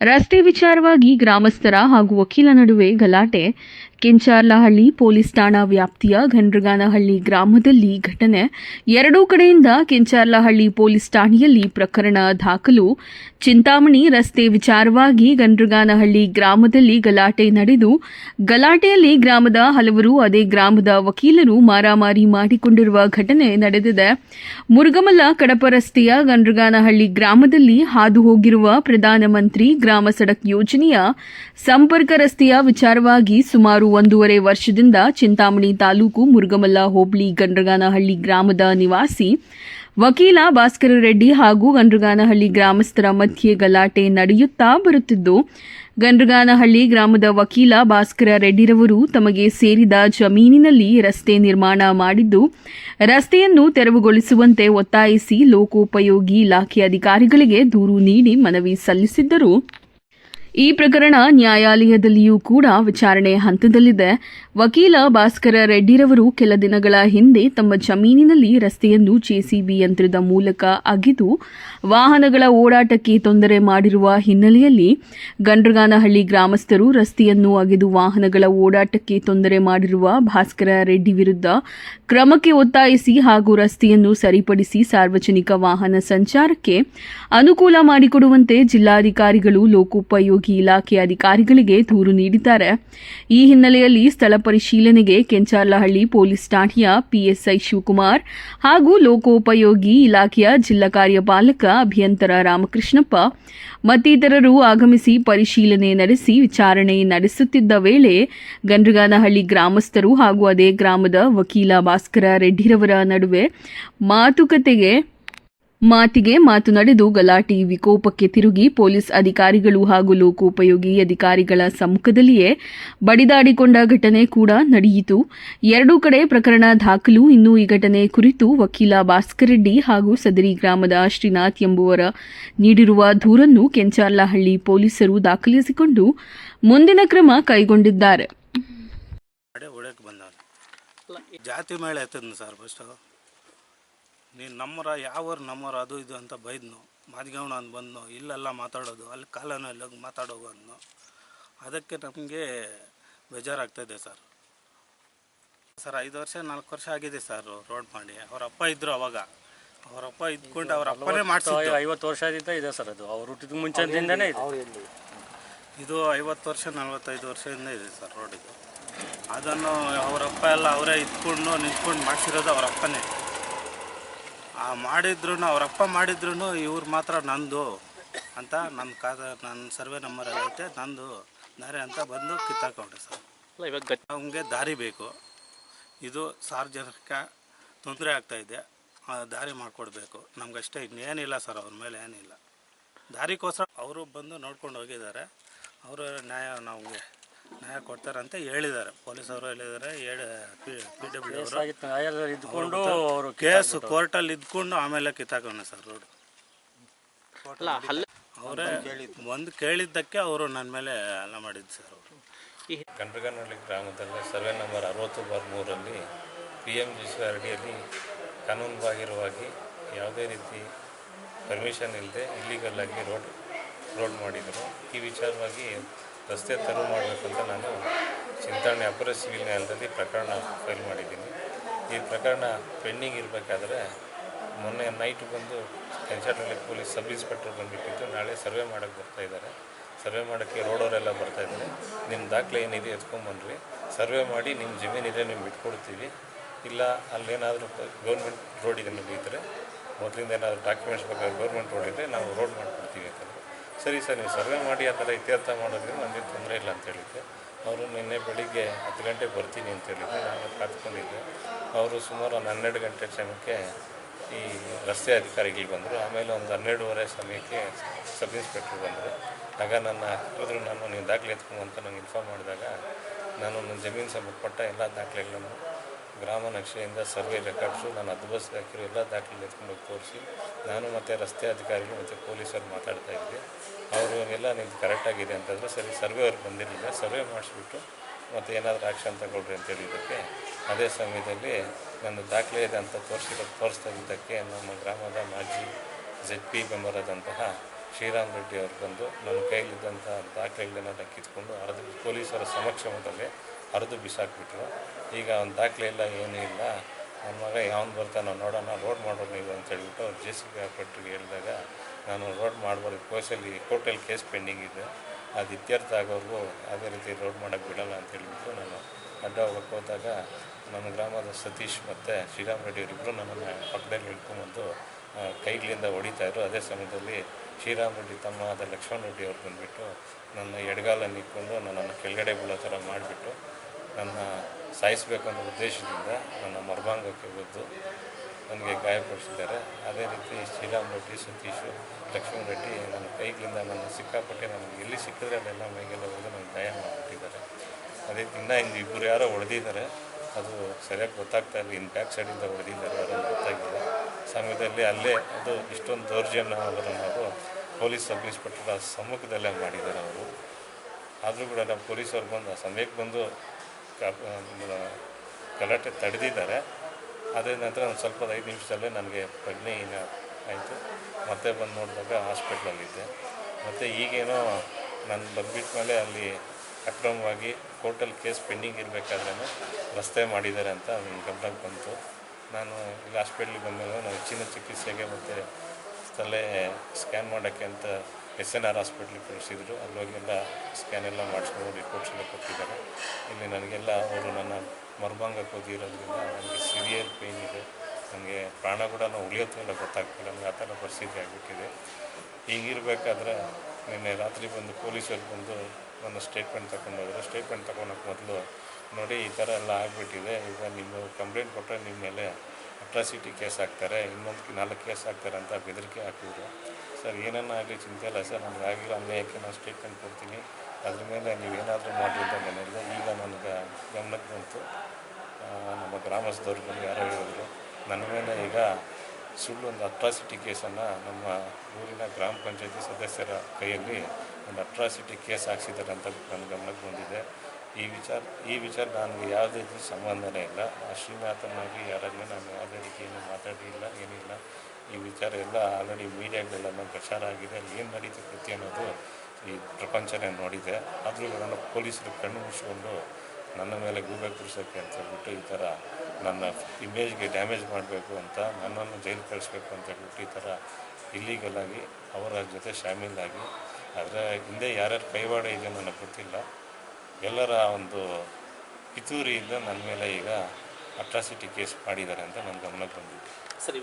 ರಸ್ತೆ ವಿಚಾರವಾಗಿ ಗ್ರಾಮಸ್ಥರ ಹಾಗೂ ವಕೀಲ ನಡುವೆ ಗಲಾಟೆ. ಕೆಂಚಾರ್ಲಹಳ್ಳಿ ಪೊಲೀಸ್ ಠಾಣಾ ವ್ಯಾಪ್ತಿಯ ಗಂಡ್ರಗಾನಹಳ್ಳಿ ಗ್ರಾಮದಲ್ಲಿ ಘಟನೆ. ಎರಡೂ ಕಡೆಯಿಂದ ಕೆಂಚಾರ್ಲಹಳ್ಳಿ ಪೊಲೀಸ್ ಠಾಣೆಯಲ್ಲಿ ಪ್ರಕರಣ ದಾಖಲು. ಚಿಂತಾಮಣಿ ರಸ್ತೆ ವಿಚಾರವಾಗಿ ಗಂಡ್ರಗಾನಹಳ್ಳಿ ಗ್ರಾಮದಲ್ಲಿ ಗಲಾಟೆ ನಡೆದು, ಗಲಾಟೆಯಲ್ಲಿ ಗ್ರಾಮದ ಹಲವರು, ಅದೇ ಗ್ರಾಮದ ವಕೀಲರು ಮಾರಾಮಾರಿ ಮಾಡಿಕೊಂಡಿರುವ ಘಟನೆ ನಡೆದಿದೆ. ಮುರುಗಮಲ್ಲ ಕಡಪ ರಸ್ತೆಯ ಗಂಡ್ರಗಾನಹಳ್ಳಿ ಗ್ರಾಮದಲ್ಲಿ ಹಾದು ಹೋಗಿರುವ ಪ್ರಧಾನಮಂತ್ರಿ ಗ್ರಾಮ ಸಡಕ್ ಯೋಜನೆಯ ಸಂಪರ್ಕ ರಸ್ತೆಯ ವಿಚಾರವಾಗಿ ಸುಮಾರು ಒಂದೂವರೆ ವರ್ಷದಿಂದ ಚಿಂತಾಮಣಿ ತಾಲೂಕು ಮುರುಗಮಲ್ಲ ಹೋಬಳಿ ಗಂಡ್ರಗಾನಹಳ್ಳಿ ಗ್ರಾಮದ ನಿವಾಸಿ ವಕೀಲ ಭಾಸ್ಕರ ರೆಡ್ಡಿ ಹಾಗೂ ಗಂಡ್ರಗಾನಹಳ್ಳಿ ಗ್ರಾಮಸ್ಥರ ಮಧ್ಯೆ ಗಲಾಟೆ ನಡೆಯುತ್ತಾ ಬರುತ್ತಿದ್ದು, ಗಂಡ್ರಗಾನಹಳ್ಳಿ ಗ್ರಾಮದ ವಕೀಲ ಭಾಸ್ಕರ ರೆಡ್ಡಿರವರು ತಮಗೆ ಸೇರಿದ ಜಮೀನಿನಲ್ಲಿ ರಸ್ತೆ ನಿರ್ಮಾಣ ಮಾಡಿದ್ದು, ರಸ್ತೆಯನ್ನು ತೆರವುಗೊಳಿಸುವಂತೆ ಒತ್ತಾಯಿಸಿ ಲೋಕೋಪಯೋಗಿ ಇಲಾಖೆ ಅಧಿಕಾರಿಗಳಿಗೆ ದೂರು ನೀಡಿ ಮನವಿ ಸಲ್ಲಿಸಿದ್ದರು. ಈ ಪ್ರಕರಣ ನ್ಯಾಯಾಲಯದಲ್ಲಿಯೂ ಕೂಡ ವಿಚಾರಣೆ ಹಂತದಲ್ಲಿದೆ. ವಕೀಲ ಭಾಸ್ಕರ ರೆಡ್ಡಿರವರು ಕೆಲ ದಿನಗಳ ಹಿಂದೆ ತಮ್ಮ ಜಮೀನಿನಲ್ಲಿ ರಸ್ತೆಯನ್ನು ಜೆಸಿಬಿ ಯಂತ್ರದ ಮೂಲಕ ಅಗಿದು ವಾಹನಗಳ ಓಡಾಟಕ್ಕೆ ತೊಂದರೆ ಮಾಡಿರುವ ಹಿನ್ನೆಲೆಯಲ್ಲಿ ಗಂಡ್ರಗಾನಹಳ್ಳಿ ಗ್ರಾಮಸ್ಥರು ರಸ್ತೆಯನ್ನು ಅಗೆದು ವಾಹನಗಳ ಓಡಾಟಕ್ಕೆ ತೊಂದರೆ ಮಾಡಿರುವ ಭಾಸ್ಕರ ರೆಡ್ಡಿ ವಿರುದ್ಧ ಕ್ರಮಕ್ಕೆ ಒತ್ತಾಯಿಸಿ ಹಾಗೂ ರಸ್ತೆಯನ್ನು ಸರಿಪಡಿಸಿ ಸಾರ್ವಜನಿಕ ವಾಹನ ಸಂಚಾರಕ್ಕೆ ಅನುಕೂಲ ಮಾಡಿಕೊಡುವಂತೆ ಜಿಲ್ಲಾಧಿಕಾರಿಗಳು ಲೋಕೋಪಯೋಗಿ ಇಲಾಖೆ ಅಧಿಕಾರಿಗಳಿಗೆ ದೂರು ನೀಡಿದ್ದಾರೆ. ಈ ಹಿನ್ನೆಲೆಯಲ್ಲಿ ಸ್ಥಳ ಪರಿಶೀಲನೆಗೆ ಕೆಂಚಾರ್ಲಹಳ್ಳಿ ಪೊಲೀಸ್ ಠಾಣೆಯ ಪಿಎಸ್ಐ ಶಿವಕುಮಾರ್ ಹಾಗೂ ಲೋಕೋಪಯೋಗಿ ಇಲಾಖೆಯ ಜಿಲ್ಲಾ ಕಾರ್ಯಪಾಲಕ ಅಭಿಯಂತರ ರಾಮಕೃಷ್ಣಪ್ಪ ಮತ್ತಿತರರು ಆಗಮಿಸಿ ಪರಿಶೀಲನೆ ನಡೆಸಿ ವಿಚಾರಣೆ ನಡೆಸುತ್ತಿದ್ದ ವೇಳೆ ಗಂಡ್ರಗಾನಹಳ್ಳಿ ಗ್ರಾಮಸ್ಥರು ಹಾಗೂ ಅದೇ ಗ್ರಾಮದ ವಕೀಲ ಭಾಸ್ಕರ ರೆಡ್ಡಿರವರ ನಡುವೆ ಮಾತುಕತೆಗೆ ಮಾತಿಗೆ ಮಾತು ನಡೆದು ಗಲಾಟಿ, ವಿಕೋಪಕ್ಕೆ ತಿರುಗಿ ಪೊಲೀಸ್ ಅಧಿಕಾರಿಗಳು ಹಾಗೂ ಲೋಕೋಪಯೋಗಿ ಅಧಿಕಾರಿಗಳ ಸಮ್ಮುಖದಲ್ಲಿಯೇ ಬಡಿದಾಡಿಕೊಂಡ ಘಟನೆ ಕೂಡ ನಡೆಯಿತು. ಎರಡೂ ಕಡೆ ಪ್ರಕರಣ ದಾಖಲು. ಇನ್ನು ಈ ಘಟನೆ ಕುರಿತು ವಕೀಲ ಭಾಸ್ಕರ್ ರೆಡ್ಡಿ ಹಾಗೂ ಸದರಿ ಗ್ರಾಮದ ಶ್ರೀನಾಥ್ ಎಂಬುವರ ನೀಡಿರುವ ದೂರನ್ನು ಕೆಂಚಾರ್ಲಹಳ್ಳಿ ಪೊಲೀಸರು ದಾಖಲಿಸಿಕೊಂಡು ಮುಂದಿನ ಕ್ರಮ ಕೈಗೊಂಡಿದ್ದಾರೆ. ನೀನು ನಮ್ಮರ ಯಾವ್ರು ನಮ್ಮರ ಅದು ಇದು ಅಂತ ಬೈದ್ನು ಮಾದಿಗೌಣ ಅಂತ ಬಂದ್ನು ಇಲ್ಲೆಲ್ಲ ಮಾತಾಡೋದು ಅಲ್ಲಿ ಕಾಲನ ಎಲ್ಲ ಮಾತಾಡೋದು ಅಂದ್ನು ಅದಕ್ಕೆ ನಮಗೆ ಬೇಜಾರಾಗ್ತಾಯಿದೆ ಸರ್. ಸರ್ ಐದು ವರ್ಷ ನಾಲ್ಕು ವರ್ಷ ಆಗಿದೆ ಸರ್ ರೋಡ್ ಮಾಡಿ. ಅವರಪ್ಪ ಅಪ್ಪ ಇದ್ರು ಅವಾಗ. ಅವರಪ್ಪ ಅಪ್ಪ ಇದ್ಕೊಂಡು ಅವ್ರ ಅಪ್ಪನೇ ಮಾಡಿಸಿದ್ದು. ಐವತ್ತು ವರ್ಷದಿಂದ ಇದೆ ಸರ್ ಅದು. ಅವ್ರು ಹುಟ್ಟಿದ ಮುಂಚೆ ಇದೆ. ಇದು ಐವತ್ತು ವರ್ಷ ನಲ್ವತ್ತೈದು ವರ್ಷದಿಂದ ಇದೆ ಸರ್ ರೋಡ್ ಇದು. ಅದನ್ನು ಅವರಪ್ಪ ಎಲ್ಲ ಅವರೇ ಇದ್ಕೊಂಡು ನಿಂತ್ಕೊಂಡು ಮಾಡಿಸಿರೋದು ಅವರಪ್ಪನೇ ಅಪ್ಪನೇ. ಆ ಮಾಡಿದ್ರು ಅವರಪ್ಪ ಮಾಡಿದ್ರು ಇವ್ರು ಮಾತ್ರ ನಂದು ಅಂತ ನನ್ನ ಕಾದ ನನ್ನ ಸರ್ವೆ ನಂಬರ್ ಅಲ್ಲಿ ಐತೆ ನಂದು ದಾರಿ ಅಂತ ಬಂದು ಕಿತ್ತಾಕೊಂಡೆ ಸರ್. ಅಲ್ಲ ಇವಾಗ ನಮಗೆ ದಾರಿ ಬೇಕು. ಇದು ಸಾರ್ವಜನಿಕ ತೊಂದರೆ ಆಗ್ತಾಯಿದೆ ಆ ದಾರಿ ಮಾಡಿಕೊಡ್ಬೇಕು. ನಮಗಷ್ಟೇ ಇನ್ನೇನಿಲ್ಲ ಸರ್ ಅವ್ರ ಮೇಲೆ ಏನಿಲ್ಲ. ದಾರಿಗೋಸ್ಕರ ಅವರು ಬಂದು ನೋಡ್ಕೊಂಡು ಹೋಗಿದ್ದಾರೆ. ಅವರು ನ್ಯಾಯ ನಮಗೆ ನ್ಯಾಯ ಕೊಡ್ತಾರಂತ ಹೇಳಿದ್ದಾರೆ. ಪೊಲೀಸವರು ಹೇಳಿದ್ದಾರೆ ಹೇಳಿ ಪಿ ಪಿ ಡಬ್ಲ್ಯೂ ಅವರು. ಇದ್ಕೊಂಡು ಅವರು ಕೇಸ್ ಕೋರ್ಟಲ್ಲಿ ಇದ್ಕೊಂಡು ಆಮೇಲೆ ಕಿತ್ತಾಕೋಣ ಸರ್ ರೋಡ್ ಅವರೇ ಒಂದು ಕೇಳಿದ್ದಕ್ಕೆ ಅವರು ನನ್ನ ಮೇಲೆ ಅಲ್ಲ ಮಾಡಿದ್ದು ಸರ್ ಅವರು. ಗಂಡ್ರಗನಹಳ್ಳಿ ಗ್ರಾಮದಲ್ಲಿ ಸರ್ವೆ ನಂಬರ್ ಅರವತ್ತು ಬಾರ್ ಮೂರಲ್ಲಿ ಪಿ ಎಂ ಜಿ ಸಿ ಅಡಿಯಲ್ಲಿ ಕಾನೂನುಬಾಹಿರವಾಗಿ ಯಾವುದೇ ರೀತಿ ಪರ್ಮಿಷನ್ ಇಲ್ಲದೆ ಇಲ್ಲಿಗಲ್ಲಾಗಿ ರೋಡ್ ರೋಡ್ ಮಾಡಿದರು. ಈ ವಿಚಾರವಾಗಿ ರಸ್ತೆ ತೆರವು ಮಾಡಬೇಕಂತ ನಾನು ಚಿಂತಾಮಣಿ ಅಪರ ಸಿವಿಲ್ ನ್ಯಾಯಾಲಯದಲ್ಲಿ ಪ್ರಕರಣ ಫೈಲ್ ಮಾಡಿದ್ದೀನಿ. ಈ ಪ್ರಕರಣ ಪೆಂಡಿಂಗ್ ಇರಬೇಕಾದ್ರೆ ಮೊನ್ನೆ ನೈಟ್ ಬಂದು ಕೆಂಚನಹಳ್ಳಿ ಪೊಲೀಸ್ ಸಬ್ ಇನ್ಸ್ಪೆಕ್ಟರ್ ಬಂದುಬಿಟ್ಟಿದ್ದು. ನಾಳೆ ಸರ್ವೆ ಮಾಡೋಕ್ಕೆ ಬರ್ತಾ ಇದ್ದಾರೆ. ಸರ್ವೆ ಮಾಡೋಕ್ಕೆ ರೋಡವರೆಲ್ಲ ಬರ್ತಾ ಇದ್ದಾರೆ. ನಿಮ್ಮ ದಾಖಲೆ ಏನಿದೆ ಎತ್ಕೊಂಬನ್ರಿ ಸರ್ವೆ ಮಾಡಿ ನಿಮ್ಮ ಜಮೀನಿದೆ ನೀವು ಬಿಟ್ಕೊಡ್ತೀವಿ. ಇಲ್ಲ, ಅಲ್ಲೇನಾದರೂ ಗೌರ್ಮೆಂಟ್ ರೋಡಿಗೆ ಇದ್ದರೆ ಮೊದಲಿಂದ ಏನಾದರೂ ಡಾಕ್ಯುಮೆಂಟ್ಸ್ ಬೇಕಾದ್ರೆ ಗೌರ್ಮೆಂಟ್ ರೋಡ್ ಇದ್ದರೆ ನಾವು ರೋಡ್ ಮಾಡಿಕೊಡ್ತೀವಿ ಅಂತಂದರು ಸರಿ ಸರ್, ನೀವು ಸರ್ವೆ ಮಾಡಿ, ಆ ಥರ ಇತ್ಯರ್ಥ ಮಾಡೋದ್ರಿಂದ ನನಗೆ ತೊಂದರೆ ಇಲ್ಲ ಅಂತ ಹೇಳಿದ್ದೆ. ಅವರು ನಿನ್ನೆ ಬೆಳಿಗ್ಗೆ ಹತ್ತು ಗಂಟೆಗೆ ಬರ್ತೀನಿ ಅಂತ ಹೇಳಿದ್ದೆ. ನಾನು ಕಾತ್ಕೊಂಡಿದ್ದೆ ಅವರು ಸುಮಾರು ಒಂದು ಹನ್ನೆರಡು ಗಂಟೆ ಸಮಯಕ್ಕೆ ಈ ರಸ್ತೆ ಅಧಿಕಾರಿಗಳು ಬಂದರು. ಆಮೇಲೆ ಒಂದು ಹನ್ನೆರಡುವರೆ ಸಮಯಕ್ಕೆ ಸಬ್ ಇನ್ಸ್ಪೆಕ್ಟ್ರ್ ಬಂದರು. ಆಗ ನನ್ನ ಹತ್ರದ್ರು ನಾನು, ನೀವು ದಾಖಲೆ ಎತ್ಕೊಂಡು ಅಂತ ನನಗೆ ಇನ್ಫಾರ್ಮ್ ಮಾಡಿದಾಗ, ನಾನು ನನ್ನ ಜಮೀನು ಸಂಬಂಧಪಟ್ಟ ಎಲ್ಲ ದಾಖಲೆಗಳನ್ನು ಗ್ರಾಮ ನಕ್ಷೆಯಿಂದ ಸರ್ವೆ ರೆಕಾರ್ಡ್ಸು ನಾನು ಅದ್ಬಸ್ಗೆ ಹಾಕಿರೋ ಎಲ್ಲ ದಾಖಲೆ ಎತ್ಕೊಂಡು ಹೋಗಿ ತೋರಿಸಿ ನಾನು ಮತ್ತು ರಸ್ತೆ ಅಧಿಕಾರಿಗಳು ಮತ್ತು ಪೊಲೀಸರು ಮಾತಾಡ್ತಾ ಇದ್ದೆ. ಅವರು ಎಲ್ಲ ನಿಮ್ದು ಕರೆಕ್ಟಾಗಿದೆ ಅಂತಂದರೆ ಸರಿ, ಸರ್ವೆ ಅವ್ರಿಗೆ ಬಂದಿರಲಿಲ್ಲ. ಸರ್ವೆ ಮಾಡಿಸ್ಬಿಟ್ಟು ಮತ್ತು ಏನಾದರೂ ಆ್ಯಕ್ಷನ್ ತಗೊಳ್ರಿ ಅಂತ ಹೇಳಿದ್ದಕ್ಕೆ ಅದೇ ಸಮಯದಲ್ಲಿ ನನ್ನ ದಾಖಲೆ ಇದೆ ಅಂತ ತೋರಿಸಿರೋ ತೋರಿಸ್ತಾ ಇದ್ದಕ್ಕೆ ನಮ್ಮ ಗ್ರಾಮದ ಮಾಜಿ ಜೆಡ್ ಪಿ ಮೆಂಬರ್ ಆದಂತಹ ಶ್ರೀರಾಮ್ ರೆಡ್ಡಿ ಅವ್ರು ಬಂದು ನನ್ನ ಕೈಯಲ್ಲಿದ್ದಂಥ ದಾಖಲೆಗಳನ್ನೆಲ್ಲ ಕಿತ್ಕೊಂಡು ಅರ್ಧ ಪೊಲೀಸರ ಸಮಕ್ಷಮದಲ್ಲಿ ಹರಿದು ಬಿಸಾಕ್ಬಿಟ್ರು. ಈಗ ಅವ್ನ ದಾಖಲೆ ಇಲ್ಲ ಏನೂ ಇಲ್ಲ. ನನ್ನ ಮಗ ಯಾವನು ಬರ್ತಾನೋ ನೋಡೋಣ ರೋಡ್ ಮಾಡೋಣ ಇದು ಅಂತ ಹೇಳ್ಬಿಟ್ಟು ಅವ್ರು ಜೆ ಸಿ ಬಿ ಹಾಕ್ಬಿಟ್ರಿಗೆ ಹೇಳಿದಾಗ ನಾನು ರೋಡ್ ಮಾಡ್ಬಾರ್ದು ಕೋರ್ಸಲ್ಲಿ ಕೋರ್ಟಲ್ಲಿ ಕೇಸ್ ಪೆಂಡಿಂಗ್ ಇದೆ. ಅದು ಇತ್ಯರ್ಥ ಆಗೋರ್ಗೂ ಯಾವುದೇ ರೀತಿ ರೋಡ್ ಮಾಡೋಕ್ಕೆ ಬಿಡೋಲ್ಲ ಅಂತ ಹೇಳ್ಬಿಟ್ಟು ನಾನು ಅಡ್ಡ ಹೋಗೋಕ್ಕೆ ಹೋದಾಗ ನಮ್ಮ ಗ್ರಾಮದ ಸತೀಶ್ ಮತ್ತು ಶ್ರೀರಾಮ್ ರೆಡ್ಡಿ ಅವರಿಬ್ಬರು ನನ್ನನ್ನು ಪಕ್ಕದಲ್ಲಿ ಹಿಡ್ಕೊಂಬಂದು ಕೈಗಳಿಂದ ಹೊಡಿತಾಯಿದ್ರು ಅದೇ ಸಮಯದಲ್ಲಿ ಶ್ರೀರಾಮ್ ರೆಡ್ಡಿ ತಮ್ಮ ಆದ ಲಕ್ಷ್ಮಣ ರೆಡ್ಡಿ ಅವ್ರು ಬಂದುಬಿಟ್ಟು ನನ್ನ ಎಡಗಾಲನ್ನು ಇಟ್ಕೊಂಡು ನನ್ನನ್ನು ಕೆಳಗಡೆ ಬೀಳೋ ಥರ ಮಾಡಿಬಿಟ್ಟು ನನ್ನ ಸಾಯಿಸಬೇಕನ್ನೋ ಉದ್ದೇಶದಿಂದ ನನ್ನ ಮರ್ಮಾಂಗಕ್ಕೆ ಬಂದು ನನಗೆ ಗಾಯಪಡಿಸಿದ್ದಾರೆ. ಅದೇ ರೀತಿ ಶ್ರೀರಾಮ್ ರೆಡ್ಡಿ, ಸತೀಶು ಲಕ್ಷ್ಮಣ್ ರೆಡ್ಡಿ ನನ್ನ ಕೈಗಳಿಂದ ನನ್ನ ಸಿಕ್ಕಾಪಟ್ಟೆ ನನಗೆ ಎಲ್ಲಿ ಸಿಕ್ಕಿದ್ರೆ ಅಲ್ಲೆಲ್ಲ ಮೈಗೆಲ್ಲ ಹೋಗಿ ನನಗೆ ಗಾಯ ಮಾಡಿಬಿಟ್ಟಿದ್ದಾರೆ. ಅದೇ ಇನ್ನು ಇನ್ನು ಇಬ್ಬರು ಯಾರೋ ಹೊಡೆದಿದ್ದಾರೆ ಅದು ಸರಿಯಾಗಿ ಗೊತ್ತಾಗ್ತಾ ಇಲ್ಲ. ಇನ್ನು ಬ್ಯಾಕ್ ಸೈಡಿಂದ ಹೊಡೆದಿದ್ದಾರೆ ಯಾರೋ ಗೊತ್ತಾಗಿಲ್ಲ ಸಮಯದಲ್ಲಿ ಅಲ್ಲೇ ಅದು ಇಷ್ಟೊಂದು ದೌರ್ಜನ್ಯ ಅವರನ್ನು ಅವರು ಪೊಲೀಸ್ ಸಬ್ ಇನ್ಸ್ಪೆಕ್ಟರ್ ಸಮ್ಮುಖದಲ್ಲೇ ಮಾಡಿದ್ದಾರೆ ಅವರು. ಆದರೂ ಕೂಡ ನಮ್ಮ ಪೊಲೀಸವ್ರು ಬಂದು ಆ ಸಮಯಕ್ಕೆ ಬಂದು ಗಲಾಟೆ ತಡೆದಿದ್ದಾರೆ. ಅದೇ ನಂತರ ಒಂದು ಸ್ವಲ್ಪ ಐದು ನಿಮಿಷದಲ್ಲೇ ನನಗೆ ಪ್ರಜ್ಞೆ ಆಯಿತು. ಮತ್ತೆ ಬಂದು ನೋಡಿದಾಗ ಹಾಸ್ಪಿಟ್ಲಲ್ಲಿದ್ದೆ. ಮತ್ತು ಈಗೇನೋ ನಾನು ಬಂದ್ಬಿಟ್ಟ ಮೇಲೆ ಅಲ್ಲಿ ಅಕ್ರಮವಾಗಿ ಕೋರ್ಟಲ್ಲಿ ಕೇಸ್ ಪೆಂಡಿಂಗ್ ಇರಬೇಕಾದ್ರೂ ರಸ್ತೆ ಮಾಡಿದ್ದಾರೆ ಅಂತ ನನ್ನ ಗಮನಕ್ಕೆ ಬಂತು. ನಾನು ಇಲ್ಲಿ ಹಾಸ್ಪಿಟ್ಲಿಗೆ ಬಂದಾಗ ನಾನು ಹೆಚ್ಚಿನ ಚಿಕಿತ್ಸೆಗೆ ಮತ್ತು ತಲೆ ಸ್ಕ್ಯಾನ್ ಮಾಡೋಕ್ಕೆ ಅಂತ ಎಸ್ ಎನ್ ಆರ್ ಹಾಸ್ಪಿಟ್ಲಿಗೆ ಕಳಿಸಿದ್ರು. ಅಲ್ಲೋಗೆಲ್ಲ ಸ್ಕ್ಯಾನ್ ಎಲ್ಲ ಮಾಡಿಸ್ಕೊಂಡು ರಿಪೋರ್ಟ್ಸ್ ಎಲ್ಲ ಕೊಟ್ಟಿದ್ದಾರೆ. ಇಲ್ಲಿ ನನಗೆಲ್ಲ ಅವರು ನನ್ನ ಮರ್ಭಂಗ ಓದಿರೋದ್ರಿಂದ ನನಗೆ ಸಿವಿಯರ್ ಪೇಯ್ನ್ ಇದೆ. ನನಗೆ ಪ್ರಾಣ ಕೂಡ ಉಳಿಯೋದು ಎಲ್ಲ ಗೊತ್ತಾಗ್ತಿಲ್ಲ. ನನಗೆ ಆ ಥರ ಪರಿಸ್ಥಿತಿ ಆಗಿಬಿಟ್ಟಿದೆ. ಹೀಗಿರಬೇಕಾದ್ರೆ ನಿನ್ನೆ ರಾತ್ರಿ ಬಂದು ಪೊಲೀಸರು ಬಂದು ನನ್ನ ಸ್ಟೇಟ್ಮೆಂಟ್ ತಗೊಂಡೋದ್ರು ಸ್ಟೇಟ್ಮೆಂಟ್ ತಗೊಳಕ್ಕೆ ಮೊದಲು ನೋಡಿ ಈ ಥರ ಎಲ್ಲ ಆಗಿಬಿಟ್ಟಿದೆ. ಈಗ ನಿಮ್ಮ ಕಂಪ್ಲೇಂಟ್ ಕೊಟ್ಟರೆ ನಿಮ್ಮ ಮೇಲೆ ಅಟ್ರಾಸಿಟಿ ಕೇಸ್ ಹಾಕ್ತಾರೆ ಇನ್ನೊಂದು ನಾಲ್ಕು ಕೇಸ್ ಹಾಕ್ತಾರೆ ಅಂತ ಬೆದರಿಕೆ ಹಾಕಿದ್ರು. ಸರ್ ಏನನ್ನ ಆಗಲಿ, ಚಿಂತೆ ಇಲ್ಲ ಸರ್. ನನಗೆ ಆಗಿರೋ ಅನ್ಯಾಯಕ್ಕೆ ನಾನು ಸ್ಟೇಟ್ಮೆಂಟ್ ಕೊಡ್ತೀನಿ. ಅದ್ರ ಮೇಲೆ ನೀವೇನಾದರೂ ಮಾಡಿ ಅಂತ ಮನೆಯಲ್ಲ ಈಗ ನನಗೆ ಗಮನಕ್ಕೆ ಬಂತು. ನಮ್ಮ ಗ್ರಾಮಸ್ಥರು ಬಂದು ಯಾರೋ ಹೇಳಿದ್ರು. ನನ್ನ ಮೇಲೆ ಈಗ ಸುಳ್ಳು ಒಂದು ಅಟ್ರಾಸಿಟಿ ಕೇಸನ್ನು ನಮ್ಮ ಊರಿನ ಗ್ರಾಮ ಪಂಚಾಯತಿ ಸದಸ್ಯರ ಕೈಯಲ್ಲಿ ಒಂದು ಅಟ್ರಾಸಿಟಿ ಕೇಸ್ ಹಾಕ್ಸಿದ್ದಾರೆ ಅಂತ ನನ್ನ ಗಮನಕ್ಕೆ ಬಂದಿದೆ. ಈ ವಿಚಾರ ಈ ವಿಚಾರ ನನಗೆ ಯಾವುದೇ ರೀತಿ ಸಂಬಂಧನೇ ಇಲ್ಲ. ಆ ಶ್ರೀನಾಥನಾಗಿ ಯಾರಾಗಲಿ ನಾನು ಯಾವುದೇ ರೀತಿ ಏನು ಮಾತಾಡಿಲ್ಲ, ಏನಿಲ್ಲ. ಈ ವಿಚಾರ ಎಲ್ಲ ಆಲ್ರೆಡಿ ಮೀಡಿಯಾಗಳೆಲ್ಲ ಪ್ರಚಾರ ಆಗಿದೆ. ಅಲ್ಲಿ ಏನು ನಡೀತು ಕೃತಿ ಅನ್ನೋದು ಈ ಪ್ರಪಂಚನೇ ನೋಡಿದೆ. ಆದರೂ ನನ್ನ ಪೊಲೀಸರು ಕಣ್ಣು ಮುಚ್ಕೊಂಡು ನನ್ನ ಮೇಲೆ ಗೂಬೆ ಕುಡಿಸೋಕ್ಕೆ ಅಂತ ಹೇಳ್ಬಿಟ್ಟು ಈ ಥರ ನನ್ನ ಇಮೇಜ್ಗೆ ಡ್ಯಾಮೇಜ್ ಮಾಡಬೇಕು ಅಂತ, ನನ್ನನ್ನು ಜೈಲು ಕಳಿಸ್ಬೇಕು ಅಂತ ಹೇಳ್ಬಿಟ್ಟು ಈ ಥರ ಇಲ್ಲೀಗಲ್ ಆಗಿ ಅವರ ಜೊತೆ ಶಾಮೀಲಾಗಿ ಅದರ ಹಿಂದೆ ಯಾರ್ಯಾರು ಕೈವಾಡ ಇದೆ ನನಗೆ ಗೊತ್ತಿಲ್ಲ. ಎಲ್ಲರ ಒಂದು ಪಿತೂರಿಯಿಂದ ನನ್ನ ಮೇಲೆ ಈಗ ಅಟ್ರಾಸಿಟಿ ಕೇಸ್ ಮಾಡಿದ್ದಾರೆ ಅಂತ ನನ್ನ ಗಮನಕ್ಕೆ ಬಂದಿದೆ.